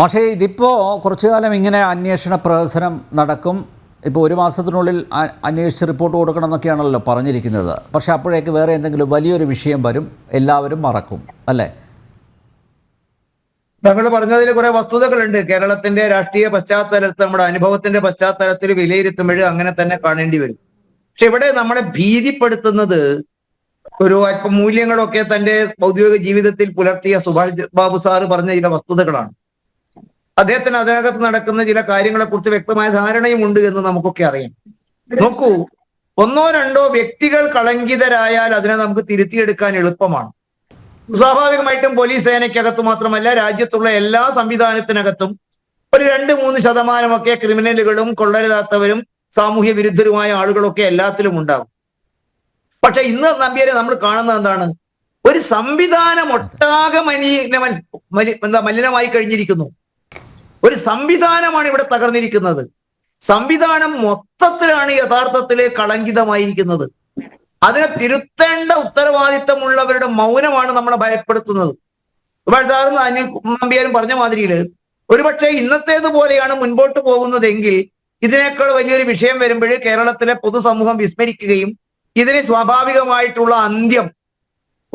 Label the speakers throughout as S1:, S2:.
S1: പക്ഷേ ഇതിപ്പോൾ കുറച്ചു കാലം ഇങ്ങനെ അന്വേഷണ പ്രഹസനം നടക്കും. ഇപ്പോൾ ഒരു മാസത്തിനുള്ളിൽ അന്വേഷിച്ച് റിപ്പോർട്ട് കൊടുക്കണം എന്നൊക്കെയാണല്ലോ പറഞ്ഞിരിക്കുന്നത്. പക്ഷേ അപ്പോഴേക്ക് വേറെ എന്തെങ്കിലും വലിയൊരു വിഷയം വരും എല്ലാവരും മറക്കും അല്ലേ?
S2: താങ്കൾ പറഞ്ഞതിൽ കുറെ വസ്തുതകളുണ്ട്. കേരളത്തിന്റെ രാഷ്ട്രീയ പശ്ചാത്തലത്തിൽ നമ്മുടെ അനുഭവത്തിന്റെ പശ്ചാത്തലത്തിൽ വിലയിരുത്തുമ്പോൾ അങ്ങനെ തന്നെ കാണേണ്ടി വരും. പക്ഷെ ഇവിടെ നമ്മളെ ഭീതിപ്പെടുത്തുന്നത് ഒരു അല്പം മൂല്യങ്ങളൊക്കെ തന്റെ ഔദ്യോഗിക ജീവിതത്തിൽ പുലർത്തിയ സുഭാഷ് ബാബു സാറ് പറഞ്ഞ ചില വസ്തുതകളാണ്. അദ്ദേഹത്തിന് അതിനകത്ത് നടക്കുന്ന ചില കാര്യങ്ങളെ കുറിച്ച് വ്യക്തമായ ധാരണയും ഉണ്ട് എന്ന് നമുക്കൊക്കെ അറിയാം. നോക്കൂ ഒന്നോ രണ്ടോ വ്യക്തികൾ കളങ്കിതരായാൽ അതിനെ നമുക്ക് തിരുത്തിയെടുക്കാൻ എളുപ്പമാണ്. സ്വാഭാവികമായിട്ടും പോലീസ് സേനയ്ക്കകത്ത് മാത്രമല്ല രാജ്യത്തുള്ള എല്ലാ സംവിധാനത്തിനകത്തും ഒരു രണ്ട് മൂന്ന് ശതമാനമൊക്കെ ക്രിമിനലുകളും കൊള്ളരുതാത്തവരും സാമൂഹ്യ വിരുദ്ധരുമായ ആളുകളൊക്കെ എല്ലാത്തിലും ഉണ്ടാകും. പക്ഷെ ഇന്ന് നമ്പ്യാരെ നമ്മൾ കാണുന്നത് എന്താണ്? ഒരു സംവിധാനം ഒട്ടാകെ മലിന എന്താ മലിനമായി കഴിഞ്ഞിരിക്കുന്നു. ഒരു സംവിധാനമാണ് ഇവിടെ തകർന്നിരിക്കുന്നത്. സംവിധാനം മൊത്തത്തിലാണ് യഥാർത്ഥത്തിലെ കളങ്കിതമായിരിക്കുന്നത്. അതിനെ തിരുത്തേണ്ട ഉത്തരവാദിത്തമുള്ളവരുടെ മൗനമാണ് നമ്മളെ ഭയപ്പെടുത്തുന്നത്. സാറും അനിൽ നമ്പ്യാരും പറഞ്ഞ മാതിരിയിൽ ഒരുപക്ഷെ ഇന്നത്തേതുപോലെയാണ് മുൻപോട്ട് പോകുന്നതെങ്കിൽ ഇതിനേക്കാൾ വലിയൊരു വിഷയം വരുമ്പോൾ കേരളത്തിലെ പൊതുസമൂഹം വിസ്മരിക്കുകയും ഇതിന് സ്വാഭാവികമായിട്ടുള്ള അന്ത്യം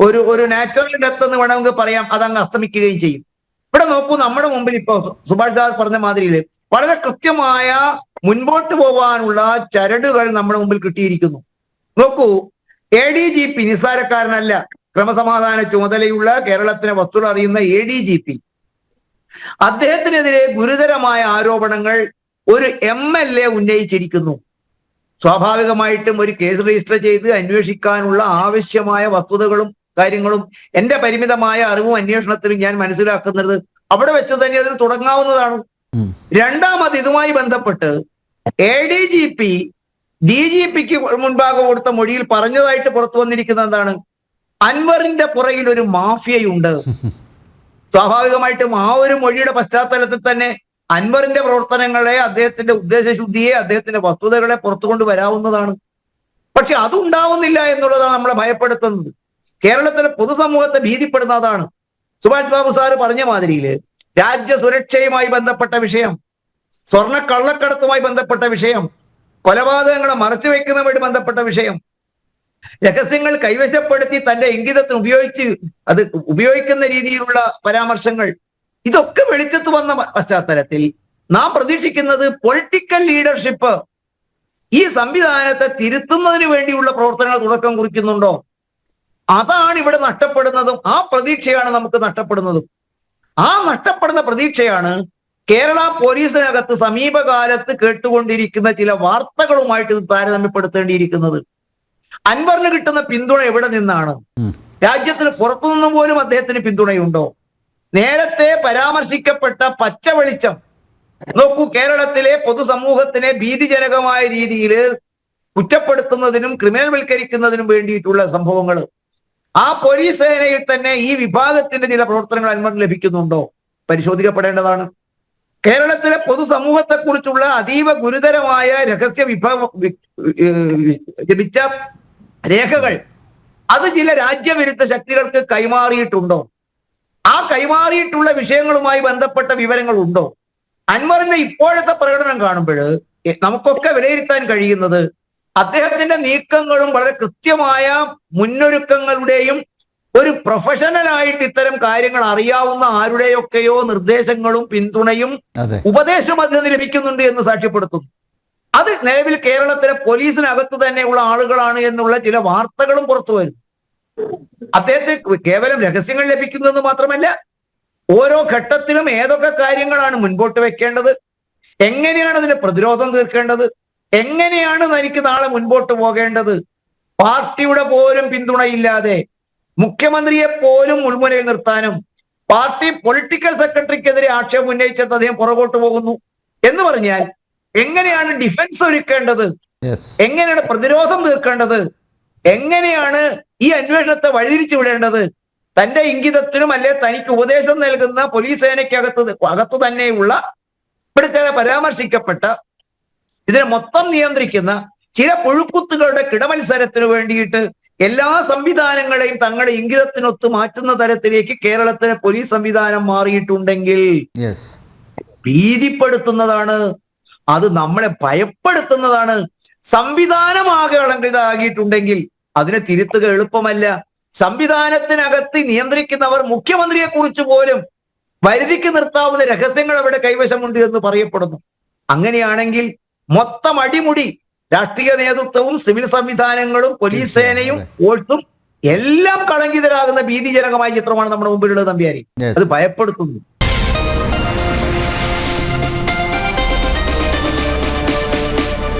S2: ഒരു ഒരു നാച്ചുറൽ ഡെത്ത് എന്ന് വേണമെങ്കിൽ പറയാം അതങ്ങ് അസ്തമിക്കുകയും ചെയ്യും. ഇവിടെ നോക്കൂ നമ്മുടെ മുമ്പിൽ ഇപ്പൊ സുഭാഷ് ദാസ് പറഞ്ഞ മാതിരിയിൽ വളരെ കൃത്യമായ മുൻപോട്ട് പോകാനുള്ള ചരടുകൾ നമ്മുടെ മുമ്പിൽ കിട്ടിയിരിക്കുന്നു. നോക്കൂ എ ഡി ജി പി നിസ്സാരക്കാരനല്ല. ക്രമസമാധാന ചുമതലയുള്ള കേരളത്തിലെ വസ്തുത അറിയുന്ന എ ഡി ജി പി അദ്ദേഹത്തിനെതിരെ ഗുരുതരമായ ആരോപണങ്ങൾ ഒരു എം എൽ എ ഉന്നയിച്ചിരിക്കുന്നു. സ്വാഭാവികമായിട്ടും ഒരു കേസ് രജിസ്റ്റർ ചെയ്ത് അന്വേഷിക്കാനുള്ള ആവശ്യമായ വസ്തുതകളും കാര്യങ്ങളും എന്റെ പരിമിതമായ അറിവും അന്വേഷണത്തിലും ഞാൻ മനസ്സിലാക്കുന്നത് അവിടെ വെച്ച് തന്നെ അതിന് തുടങ്ങാവുന്നതാണ്. രണ്ടാമത് ഇതുമായി ബന്ധപ്പെട്ട് A D G P D G പിക്ക് മുൻപാകെ കൊടുത്ത മൊഴിയിൽ പറഞ്ഞതായിട്ട് പുറത്തു വന്നിരിക്കുന്നത് എന്താണ് അൻവറിന്റെ പുറകിൽ ഒരു മാഫിയയുണ്ട്. സ്വാഭാവികമായിട്ടും ആ ഒരു മൊഴിയുടെ പശ്ചാത്തലത്തിൽ തന്നെ അൻവറിന്റെ പ്രവർത്തനങ്ങളെ അദ്ദേഹത്തിന്റെ ഉദ്ദേശശുദ്ധിയെ അദ്ദേഹത്തിന്റെ വസ്തുതകളെ പുറത്തു കൊണ്ടുവരാവുന്നതാണ്. പക്ഷെ അതുണ്ടാവുന്നില്ല എന്നുള്ളതാണ് നമ്മളെ ഭയപ്പെടുത്തുന്നത്. കേരളത്തിലെ പൊതുസമൂഹത്തെ ഭീതിപ്പെടുന്നതാണ്. സുഭാഷ് ബാബു സാറ് പറഞ്ഞ മാതിരിയിൽ രാജ്യ സുരക്ഷയുമായി ബന്ധപ്പെട്ട വിഷയം സ്വർണ കള്ളക്കടത്തുമായി ബന്ധപ്പെട്ട വിഷയം കൊലപാതകങ്ങളെ മറച്ചു വെക്കുന്നതുമായി ബന്ധപ്പെട്ട വിഷയം രഹസ്യങ്ങൾ കൈവശപ്പെടുത്തി തന്റെ ഇംഗിതത്തിന് ഉപയോഗിച്ച് അത് ഉപയോഗിക്കുന്ന രീതിയിലുള്ള പരാമർശങ്ങൾ ഇതൊക്കെ വെളിച്ചത്ത് വന്ന പശ്ചാത്തലത്തിൽ നാം പ്രതീക്ഷിക്കുന്നത് പൊളിറ്റിക്കൽ ലീഡർഷിപ്പ് ഈ സംവിധാനത്തെ തിരുത്തുന്നതിന് വേണ്ടിയുള്ള പ്രവർത്തനങ്ങൾ തുടക്കം കുറിക്കുന്നുണ്ടോ? അതാണ് ഇവിടെ നഷ്ടപ്പെടുന്നതും ആ പ്രതീക്ഷയാണ് നമുക്ക് നഷ്ടപ്പെടുന്നതും. ആ നഷ്ടപ്പെടുന്ന പ്രതീക്ഷയാണ് കേരള പോലീസിനകത്ത് സമീപകാലത്ത് കേട്ടുകൊണ്ടിരിക്കുന്ന ചില വാർത്തകളുമായിട്ട് താരതമ്യപ്പെടുത്തേണ്ടിയിരിക്കുന്നത്. അൻവറിന് കിട്ടുന്ന പിന്തുണ എവിടെ നിന്നാണ്. രാജ്യത്തിന് പുറത്തുനിന്നും പോലും അദ്ദേഹത്തിന് പിന്തുണയുണ്ടോ? നേരത്തെ പരാമർശിക്കപ്പെട്ട പച്ച വെളിച്ചം നോക്കൂ കേരളത്തിലെ പൊതുസമൂഹത്തിനെ ഭീതിജനകമായ രീതിയിൽ കുറ്റപ്പെടുത്തുന്നതിനും ക്രിമിനൽവൽക്കരിക്കുന്നതിനും വേണ്ടിയിട്ടുള്ള സംഭവങ്ങൾ ആ പോലീസ് സേനയിൽ തന്നെ ഈ വിഭാഗത്തിന്റെ ചില പ്രവർത്തനങ്ങൾ അനുമതി ലഭിക്കുന്നുണ്ടോ? പരിശോധിക്കപ്പെടേണ്ടതാണ്. കേരളത്തിലെ പൊതുസമൂഹത്തെക്കുറിച്ചുള്ള അതീവ ഗുരുതരമായ രഹസ്യ വിഭാഗ ലഭിച്ച രേഖകൾ അത് ചില രാജ്യവിരുദ്ധ ശക്തികൾക്ക് കൈമാറിയിട്ടുണ്ടോ? ആ കൈമാറിയിട്ടുള്ള വിഷയങ്ങളുമായി ബന്ധപ്പെട്ട വിവരങ്ങൾ ഉണ്ടോ അൻവറിന്റെ ഇപ്പോഴത്തെ പ്രകടനം കാണുമ്പോൾ നമുക്കൊക്കെ വിലയിരുത്താൻ കഴിയുന്നത് അദ്ദേഹത്തിന്റെ നീക്കങ്ങളും വളരെ കൃത്യമായ മുന്നൊരുക്കങ്ങളുടെയും ഒരു പ്രൊഫഷണൽ ആയിട്ട് ഇത്തരം കാര്യങ്ങൾ അറിയാവുന്ന ആരുടെയൊക്കെയോ നിർദ്ദേശങ്ങളും പിന്തുണയും
S1: ഉപദേശവും
S2: ഉപദേശം അദ്ദേഹത്തിന് ലഭിക്കുന്നുണ്ട് എന്ന് സാക്ഷ്യപ്പെടുത്തുന്നു. അത് നിലവിൽ കേരളത്തിലെ പോലീസിനകത്ത് തന്നെയുള്ള ആളുകളാണ് എന്നുള്ള ചില വാർത്തകളും പുറത്തു വരുന്നു. അദ്ദേഹത്തിന് കേവലം രഹസ്യങ്ങൾ ലഭിക്കുന്നതെന്ന് മാത്രമല്ല ഓരോ ഘട്ടത്തിലും ഏതൊക്കെ കാര്യങ്ങളാണ് മുൻപോട്ട് വെക്കേണ്ടത് എങ്ങനെയാണ് അതിന്റെ പ്രതിരോധം തീർക്കേണ്ടത് എങ്ങനെയാണ് തനിക്ക് നാളെ മുൻപോട്ട് പോകേണ്ടത്? പാർട്ടിയുടെ പോലും പിന്തുണയില്ലാതെ മുഖ്യമന്ത്രിയെ പോലും മുൾമുനയിൽ നിർത്താനും പാർട്ടി പൊളിറ്റിക്കൽ സെക്രട്ടറിക്കെതിരെ ആക്ഷേപം ഉന്നയിച്ചത് അദ്ദേഹം പുറകോട്ട് പോകുന്നു എന്ന് പറഞ്ഞാൽ എങ്ങനെയാണ് ഡിഫൻസ് ഒരുക്കേണ്ടത്? എങ്ങനെയാണ് പ്രതിരോധം തീർക്കേണ്ടത്? എങ്ങനെയാണ് ഈ അന്വേഷണത്തെ വഴിതിരിച്ചു വിടേണ്ടത്? തന്റെ ഇംഗിതത്തിനും അല്ലെ തനിക്ക് ഉപദേശം നൽകുന്ന പോലീസ് സേനയ്ക്കകത്ത് അകത്തു തന്നെയുള്ള ഇവിടുത്തെ പരാമർശിക്കപ്പെട്ട ഇതിനെ മൊത്തം നിയന്ത്രിക്കുന്ന ചില പുഴുക്കുത്തുകളുടെ കിടമത്സരത്തിന് വേണ്ടിയിട്ട് എല്ലാ സംവിധാനങ്ങളെയും തങ്ങളുടെ ഇംഗിതത്തിനൊത്ത് മാറ്റുന്ന തരത്തിലേക്ക് കേരളത്തിലെ പോലീസ് സംവിധാനം മാറിയിട്ടുണ്ടെങ്കിൽ ഭീതിപ്പെടുത്തുന്നതാണ് അത് നമ്മളെ ഭയപ്പെടുത്തുന്നതാണ്. സംവിധാനമാകെ അളങ്കിതാകിയിട്ടുണ്ടെങ്കിൽ അതിനെ തിരുത്തുക എളുപ്പമല്ല. സംവിധാനത്തിനകത്ത് നിയന്ത്രിക്കുന്നവർ മുഖ്യമന്ത്രിയെ കുറിച്ച് പോലും വരുതിക്ക് നിർത്താവുന്ന രഹസ്യങ്ങൾ അവിടെ കൈവശമുണ്ട് എന്ന് പറയപ്പെടുന്നു. അങ്ങനെയാണെങ്കിൽ മൊത്തം അടിമുടി. രാഷ്ട്രീയ നേതൃത്വവും സിവിൽ സംവിധാനങ്ങളും പോലീസ് സേനയും ഫോഴ്സും എല്ലാം കളങ്കിതരാകുന്ന ഭീതിജനകമായ ചിത്രമാണ് നമ്മുടെ മുമ്പിലുള്ള
S1: തമ്പിയാരി
S2: അത് ഭയപ്പെടുത്തുന്നു.